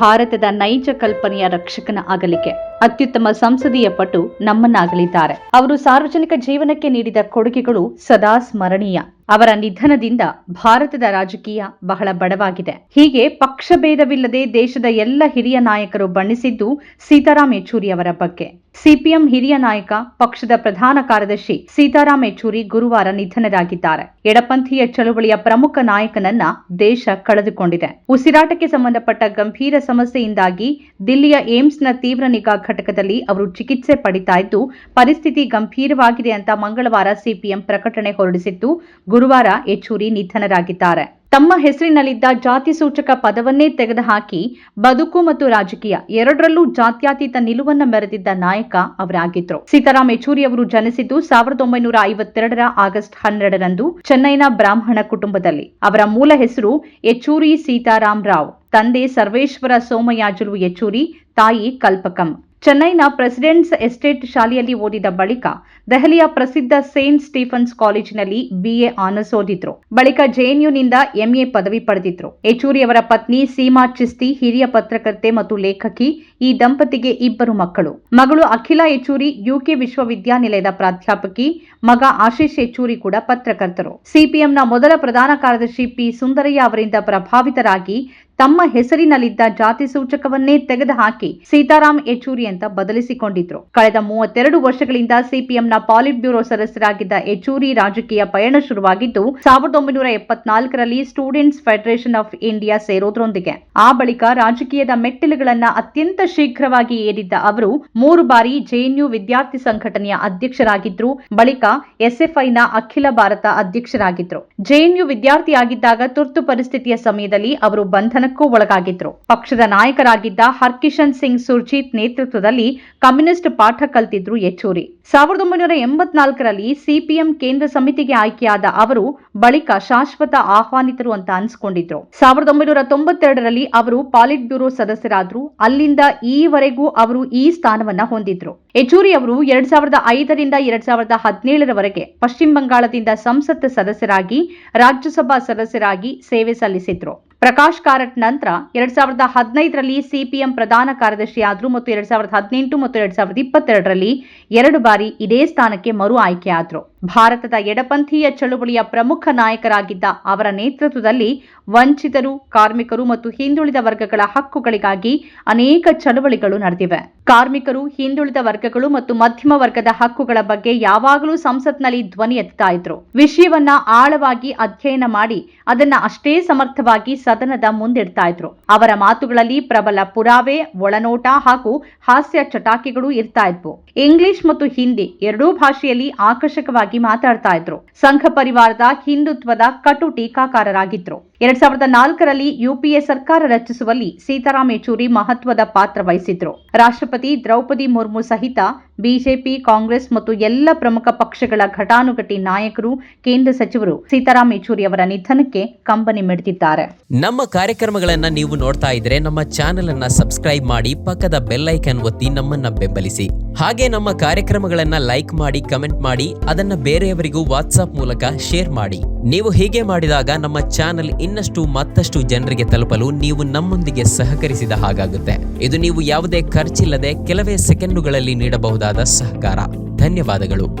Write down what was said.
ಭಾರತದ ನೈಜ ಕಲ್ಪನೆಯ ರಕ್ಷಕನ ಅಗಲಿಕೆ ಅತ್ಯುತ್ತಮ ಸಂಸದೀಯ ಪಟು ನಮ್ಮನ್ನಾಗಲಿದ್ದಾರೆ. ಅವರು ಸಾರ್ವಜನಿಕ ಜೀವನಕ್ಕೆ ನೀಡಿದ ಕೊಡುಗೆಗಳು ಸದಾ ಸ್ಮರಣೀಯ. ಅವರ ನಿಧನದಿಂದ ಭಾರತದ ರಾಜಕೀಯ ಬಹಳ ಬಡವಾಗಿದೆ. ಹೀಗೆ ಪಕ್ಷಭೇದವಿಲ್ಲದೆ ದೇಶದ ಎಲ್ಲ ಹಿರಿಯ ನಾಯಕರು ಬಣ್ಣಿಸಿದ್ದು ಸೀತಾರಾಮ್ ಯೆಚೂರಿ ಅವರ ಬಗ್ಗೆ. ಸಿಪಿಎಂ ಹಿರಿಯ ನಾಯಕ, ಪಕ್ಷದ ಪ್ರಧಾನ ಕಾರ್ಯದರ್ಶಿ ಸೀತಾರಾಮ್ ಯೆಚೂರಿ ಗುರುವಾರ ನಿಧನರಾಗಿದ್ದಾರೆ. ಎಡಪಂಥೀಯ ಚಳುವಳಿಯ ಪ್ರಮುಖ ನಾಯಕನನ್ನ ದೇಶ ಕಳೆದುಕೊಂಡಿದೆ. ಉಸಿರಾಟಕ್ಕೆ ಸಂಬಂಧಪಟ್ಟ ಗಂಭೀರ ಸಮಸ್ಯೆಯಿಂದಾಗಿ ದಿಲ್ಲಿಯ ಏಮ್ಸ್ನ ತೀವ್ರ ನಿಗಾ ಘಟಕದಲ್ಲಿ ಅವರು ಚಿಕಿತ್ಸೆ ಪಡಿತಾ ಇದ್ದು, ಪರಿಸ್ಥಿತಿ ಗಂಭೀರವಾಗಿದೆ ಅಂತ ಮಂಗಳವಾರ ಸಿಪಿಎಂ ಪ್ರಕಟಣೆ ಹೊರಡಿಸಿದ್ದು ಗುರುವಾರ ಯೆಚೂರಿ ನಿಧನರಾಗಿದ್ದಾರೆ. ತಮ್ಮ ಹೆಸರಿನಲ್ಲಿದ್ದ ಜಾತಿ ಸೂಚಕ ಪದವನ್ನೇ ತೆಗೆದುಹಾಕಿ ಬದುಕು ಮತ್ತು ರಾಜಕೀಯ ಎರಡರಲ್ಲೂ ಜಾತ್ಯಾತೀತ ನಿಲುವನ್ನು ಮೆರೆದಿದ್ದ ನಾಯಕ ಅವರಾಗಿದ್ರು. ಸೀತಾರಾಮ್ ಯೆಚೂರಿ ಅವರು ಜನಿಸಿದ್ದು ಸಾವಿರದ ಒಂಬೈನೂರ ಐವತ್ತೆರಡರ ಆಗಸ್ಟ್ ಹನ್ನೆರಡರಂದು ಚೆನ್ನೈನ ಬ್ರಾಹ್ಮಣ ಕುಟುಂಬದಲ್ಲಿ. ಅವರ ಮೂಲ ಹೆಸರು ಯೆಚೂರಿ ಸೀತಾರಾಮ್ ರಾವ್. ತಂದೆ ಸರ್ವೇಶ್ವರ ಸೋಮಯಾಜುಲು ಯೆಚೂರಿ, ತಾಯಿ ಕಲ್ಪಕಂ. ಚೆನ್ನೈನ ಪ್ರೆಸಿಡೆಂಟ್ಸ್ ಎಸ್ಟೇಟ್ ಶಾಲೆಯಲ್ಲಿ ಓದಿದ ಬಳಿಕ ದೆಹಲಿಯ ಪ್ರಸಿದ್ಧ ಸೇಂಟ್ ಸ್ಟೀಫನ್ಸ್ ಕಾಲೇಜಿನಲ್ಲಿ ಬಿಎ ಆನರ್ಸ್ ಓದಿದ್ರು. ಬಳಿಕ ಜೆಎನ್ಯುನಿಂದ ಎಂಎ ಪದವಿ ಪಡೆದಿದ್ರು. ಯೆಚೂರಿ ಅವರ ಪತ್ನಿ ಸೀಮಾ ಚಿಸ್ತಿ, ಹಿರಿಯ ಪತ್ರಕರ್ತೆ ಮತ್ತು ಲೇಖಕಿ ಈ ದಂಪತಿಗೆ ಇಬ್ಬರು ಮಕ್ಕಳು. ಮಗಳು ಅಖಿಲ ಯೆಚೂರಿ, ಯುಕೆ ವಿಶ್ವವಿದ್ಯಾನಿಲಯದ ಪ್ರಾಧ್ಯಾಪಕಿ, ಮಗ ಆಶೀಶ್ ಯೆಚೂರಿ ಕೂಡ ಪತ್ರಕರ್ತರು. ಸಿಪಿಎಂನ ಮೊದಲ ಪ್ರಧಾನ ಕಾರ್ಯದರ್ಶಿ ಪಿ ಸುಂದರಯ್ಯ ಅವರಿಂದ ಪ್ರಭಾವಿತರಾಗಿ ತಮ್ಮ ಹೆಸರಿನಲ್ಲಿದ್ದ ಜಾತಿ ಸೂಚಕವನ್ನೇ ತೆಗೆದುಹಾಕಿ ಸೀತಾರಾಮ್ ಯೆಚೂರಿ ಅಂತ ಬದಲಿಸಿಕೊಂಡಿದ್ರು. ಕಳೆದ ಮೂವತ್ತೆರಡು ವರ್ಷಗಳಿಂದ ಸಿಪಿಎಂನ ಪಾಲಿಟ್ ಬ್ಯೂರೋ ಸದಸ್ಯರಾಗಿದ್ದ ಯೆಚೂರಿ ರಾಜಕೀಯ ಪಯಣ ಶುರುವಾಗಿದ್ದು, ಸಾವಿರದ ಒಂಬೈನೂರ ಎಪ್ಪತ್ನಾಲ್ಕರಲ್ಲಿ ಸ್ಟೂಡೆಂಟ್ಸ್ ಫೆಡರೇಷನ್ ಆಫ್ ಇಂಡಿಯಾ ಸೇರೋದ್ರೊಂದಿಗೆ. ಆ ಬಳಿಕ ರಾಜಕೀಯದ ಮೆಟ್ಟಿಲುಗಳನ್ನ ಅತ್ಯಂತ ಶೀಘ್ರವಾಗಿ ಏರಿದ್ದ ಅವರು ಮೂರು ಬಾರಿ ಜೆಎನ್ಯು ವಿದ್ಯಾರ್ಥಿ ಸಂಘಟನೆಯ ಅಧ್ಯಕ್ಷರಾಗಿದ್ರು, ಬಳಿಕ ಎಸ್ಎಫ್ಐನ ಅಖಿಲ ಭಾರತ ಅಧ್ಯಕ್ಷರಾಗಿದ್ರು. ಜೆಎನ್ಯು ವಿದ್ಯಾರ್ಥಿಯಾಗಿದ್ದಾಗ ತುರ್ತು ಪರಿಸ್ಥಿತಿಯ ಸಮಯದಲ್ಲಿ ಅವರು ಬಂಧನಕ್ಕೂ ಒಳಗಾಗಿದ್ರು. ಪಕ್ಷದ ನಾಯಕರಾಗಿದ್ದ ಹರ್ಕಿಶನ್ ಸಿಂಗ್ ಸುರ್ಜಿತ್ ನೇತೃತ್ವದಲ್ಲಿ ಕಮ್ಯುನಿಸ್ಟ್ ಪಾಠ ಕಲ್ತಿದ್ರು ಯೆಚೂರಿ. ಸಾವಿರದ ಒಂಬೈನೂರ ಎಂಬತ್ನಾಲ್ಕರಲ್ಲಿ ಸಿಪಿಎಂ ಕೇಂದ್ರ ಸಮಿತಿಗೆ ಆಯ್ಕೆಯಾದ ಅವರು ಬಳಿಕ ಶಾಶ್ವತ ಆಹ್ವಾನಿತರು ಅಂತ ಅನ್ಸ್ಕೊಂಡಿದ್ರು. ಸಾವಿರದ ಒಂಬೈನೂರ ತೊಂಬತ್ತೆರಡರಲ್ಲಿ ಅವರು ಪಾಲಿಟ್ ಬ್ಯೂರೋ ಸದಸ್ಯರಾದ್ರು. ಅಲ್ಲಿಂದ ಈವರೆಗೂ ಅವರು ಈ ಸ್ಥಾನವನ್ನ ಹೊಂದಿದ್ರು. ಯೆಚೂರಿ ಅವರು ಎರಡ್ ಸಾವಿರದ ಐದರಿಂದ ಎರಡ್ ಸಾವಿರದ ಹದಿನೇಳರವರೆಗೆ ಪಶ್ಚಿಮ ಬಂಗಾಳದಿಂದ ಸಂಸತ್ ಸದಸ್ಯರಾಗಿ, ರಾಜ್ಯಸಭಾ ಸದಸ್ಯರಾಗಿ ಸೇವೆ ಸಲ್ಲಿಸಿದ್ರು. ಪ್ರಕಾಶ್ ಕಾರಟ್ ನಂತರ ಎರಡ್ ಸಾವಿರದ ಹದಿನೈದರಲ್ಲಿ ಸಿಪಿಎಂ ಪ್ರಧಾನ ಕಾರ್ಯದರ್ಶಿಯಾದ್ರು ಮತ್ತು ಎರಡ್ ಸಾವಿರದ ಹದಿನೆಂಟು ಮತ್ತು ಎರಡ್ ಸಾವಿರದ ಇಪ್ಪತ್ತೆರಡರಲ್ಲಿ ಎರಡು ಬಾರಿ ಇದೇ ಸ್ಥಾನಕ್ಕೆ ಮರು ಆಯ್ಕೆಯಾದ್ರು. ಭಾರತದ ಎಡಪಂಥೀಯ ಚಳುವಳಿಯ ಪ್ರಮುಖ ನಾಯಕರಾಗಿದ್ದ ಅವರ ನೇತೃತ್ವದಲ್ಲಿ ವಂಚಿತರು, ಕಾರ್ಮಿಕರು ಮತ್ತು ಹಿಂದುಳಿದ ವರ್ಗಗಳ ಹಕ್ಕುಗಳಿಗಾಗಿ ಅನೇಕ ಚಳುವಳಿಗಳು ನಡೆದಿವೆ. ಕಾರ್ಮಿಕರು, ಹಿಂದುಳಿದ ವರ್ಗಗಳು ಮತ್ತು ಮಧ್ಯಮ ವರ್ಗದ ಹಕ್ಕುಗಳ ಬಗ್ಗೆ ಯಾವಾಗಲೂ ಸಂಸತ್ನಲ್ಲಿ ಧ್ವನಿ ಎತ್ತಾ ಇದ್ರು. ವಿಷಯವನ್ನ ಆಳವಾಗಿ ಅಧ್ಯಯನ ಮಾಡಿ ಅದನ್ನ ಅಷ್ಟೇ ಸಮರ್ಥವಾಗಿ ಸದನದ ಮುಂದಿಡ್ತಾ ಇದ್ರು. ಅವರ ಮಾತುಗಳಲ್ಲಿ ಪ್ರಬಲ ಪುರಾವೆ, ಒಳನೋಟ ಹಾಗೂ ಹಾಸ್ಯ ಚಟಾಕಿಗಳು ಇರ್ತಾ ಇದ್ವು. ಇಂಗ್ಲಿಷ್ ಮತ್ತು ಹಿಂದಿ ಎರಡೂ ಭಾಷೆಯಲ್ಲಿ ಆಕರ್ಷಕವಾಗಿ ಮಾತಾಡ್ತಾ ಇದ್ರು. ಸಂಘ ಪರಿವಾರದ ಹಿಂದುತ್ವದ ಕಟು ಟೀಕಾಕಾರರಾಗಿದ್ರು. ಎರಡ್ ಸಾವಿರದ ನಾಲ್ಕರಲ್ಲಿ ಯುಪಿಎ ಸರ್ಕಾರ ರಚಿಸುವಲ್ಲಿ ಸೀತಾರಾಮ್ ಯೆಚೂರಿ ಮಹತ್ವದ ಪಾತ್ರ ವಹಿಸಿದ್ರು. ರಾಷ್ಟ್ರಪತಿ ದ್ರೌಪದಿ ಮುರ್ಮು ಸಹಿತ ಬಿಜೆಪಿ, ಕಾಂಗ್ರೆಸ್ ಮತ್ತು ಎಲ್ಲ ಪ್ರಮುಖ ಪಕ್ಷಗಳ ಘಟಾನುಘಟಿ ನಾಯಕರು, ಕೇಂದ್ರ ಸಚಿವರು ಸೀತಾರಾಮ್ ಯೆಚೂರಿ ಅವರ ನಿಧನಕ್ಕೆ ಕಂಬನಿ ಮಿಡಿದಿದ್ದಾರೆ. ನಮ್ಮ ಕಾರ್ಯಕ್ರಮಗಳನ್ನ ನೀವು ನೋಡ್ತಾ ಇದ್ರೆ ನಮ್ಮ ಚಾನೆಲ್ ಅನ್ನ ಸಬ್ಸ್ಕ್ರೈಬ್ ಮಾಡಿ ಪಕ್ಕದ ಬೆಲ್ ಐಕನ್ ಒತ್ತಿ ನಮ್ಮನ್ನ ಬೆಂಬಲಿಸಿ. ಹಾಗೆ ನಮ್ಮ ಕಾರ್ಯಕ್ರಮಗಳನ್ನ ಲೈಕ್ ಮಾಡಿ, ಕಮೆಂಟ್ ಮಾಡಿ, ಅದನ್ನ ಬೇರೆಯವರಿಗೂ ವಾಟ್ಸ್ಆಪ್ ಮೂಲಕ ಶೇರ್ ಮಾಡಿ. ನೀವು ಹೀಗೆ ಮಾಡಿದಾಗ ನಮ್ಮ ಚಾನೆಲ್ ಇನ್ನಷ್ಟು ಮತ್ತಷ್ಟು ಜನರಿಗೆ ತಲುಪಲು ನೀವು ನಮ್ಮೊಂದಿಗೆ ಸಹಕರಿಸಿದ ಹಾಗಾಗುತ್ತೆ. ಇದು ನೀವು ಯಾವುದೇ ಖರ್ಚಿಲ್ಲದೆ ಕೆಲವೇ ಸೆಕೆಂಡುಗಳಲ್ಲಿ ನೀಡಬಹುದಾದ ಸಹಕಾರ. ಧನ್ಯವಾದಗಳು.